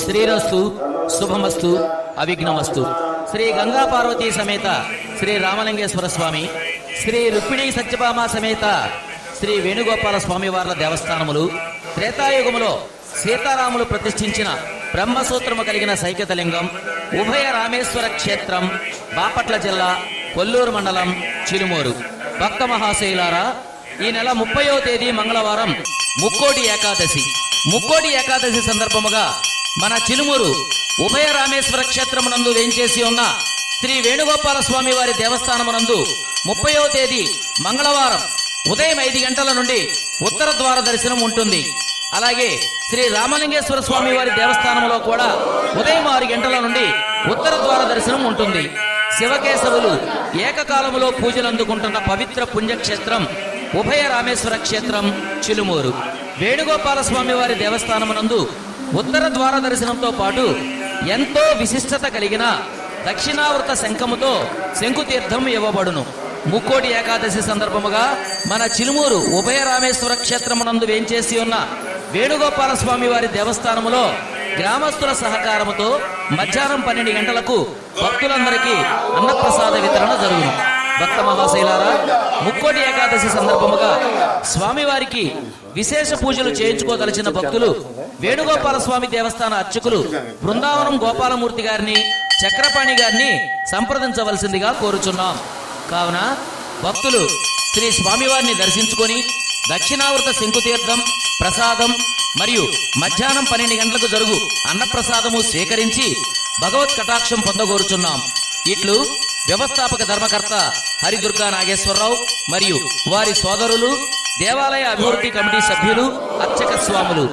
శ్రీరస్తు శుభమస్తు అవిఘ్నమస్తు. శ్రీ గంగా పార్వతీ సమేత శ్రీ రామలింగేశ్వర స్వామి శ్రీ రుక్మిణీ సత్యభామ సమేత శ్రీ వేణుగోపాల స్వామి వార్ల దేవస్థానములు త్రేతాయుగములో సీతారాములు ప్రతిష్ఠించిన బ్రహ్మసూత్రము కలిగిన సైకతలింగం ఉభయ రామేశ్వర క్షేత్రం బాపట్ల జిల్లా కొల్లూరు మండలం చిలుమూరు. భక్త మహాశైలారా ఈ నెల ముప్పయో తేదీ మంగళవారం ముక్కోటి ఏకాదశి. ముక్కోటి ఏకాదశి సందర్భముగా మన చిలుమూరు ఉభయ రామేశ్వర క్షేత్రమునందు వేంచేసి ఉన్న శ్రీ వేణుగోపాల స్వామి వారి దేవస్థానమునందు ముప్పయో తేదీ మంగళవారం ఉదయం ఐదు గంటల నుండి ఉత్తర ద్వార దర్శనం ఉంటుంది. అలాగే శ్రీ రామలింగేశ్వర స్వామి వారి దేవస్థానంలో కూడా ఉదయం ఆరు గంటల నుండి ఉత్తర ద్వార దర్శనం ఉంటుంది. శివకేశవులు ఏకకాలంలో పూజలు అందుకుంటున్న పవిత్ర పుణ్యక్షేత్రం ఉభయ రామేశ్వర క్షేత్రం చిలుమూరు. వేణుగోపాల స్వామి వారి దేవస్థానమునందు ఉత్తర ద్వార దర్శనంతో పాటు ఎంతో విశిష్టత కలిగిన దక్షిణావృత శంఖముతో శంకుతీర్థం ఇవ్వబడును. ముక్కోటి ఏకాదశి సందర్భముగా మన చిలుమూరు ఉభయ రామేశ్వర క్షేత్రమునందు వేంచేసి ఉన్న వేణుగోపాల స్వామి వారి దేవస్థానములో గ్రామస్తుల సహకారముతో మధ్యాహ్నం పన్నెండు గంటలకు భక్తులందరికీ అన్నప్రసాద వితరణ జరుగును. భక్త మహాశైలారా ముక్కోటి ఏకాదశి సందర్భముగా స్వామివారికి విశేష పూజలు చేయించుకోదలిచిన భక్తులు వేణుగోపాల స్వామి దేవస్థాన అర్చకులు బృందావనం గోపాలమూర్తి గారిని చక్రపాణి గారిని సంప్రదించవలసిందిగా కోరుచున్నాం. కావున భక్తులు శ్రీ స్వామివారిని దర్శించుకొని దక్షిణావృత శంకుతీర్థం ప్రసాదం మరియు మధ్యాహ్నం పన్నెండు గంటలకు జరుగు అన్నప్రసాదము స్వీకరించి భగవత్ కటాక్షం పొందగోరుచున్నాం. ఇట్లు వ్యవస్థాపక ధర్మకర్త హరిదుర్గా నాగేశ్వరరావు మరియు వారి సోదరులు దేవాలయ అభివృద్ధి కమిటీ సభ్యులు అర్చక స్వాములు.